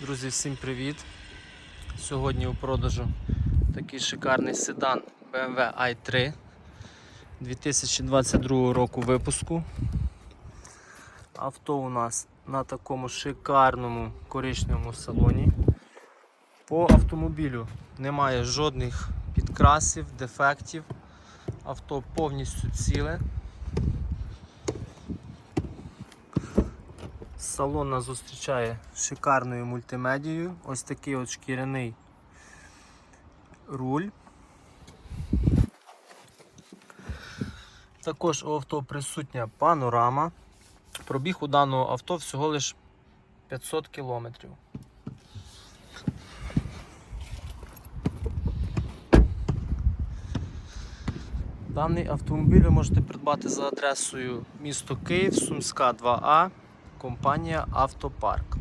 Друзі, всім привіт! Сьогодні у продажу такий шикарний седан BMW i3 2022 року випуску. Авто у нас на такому шикарному коричневому салоні. По автомобілю немає жодних підкрасів, дефектів. Авто повністю ціле. Салон нас зустрічає шикарною мультимедією. Ось такий от шкіряний руль. Також у авто присутня панорама. Пробіг у даного авто всього лиш 500 кілометрів. Даний автомобіль ви можете придбати за адресою місто Київ, Сумська 2А, компанія Автопарк.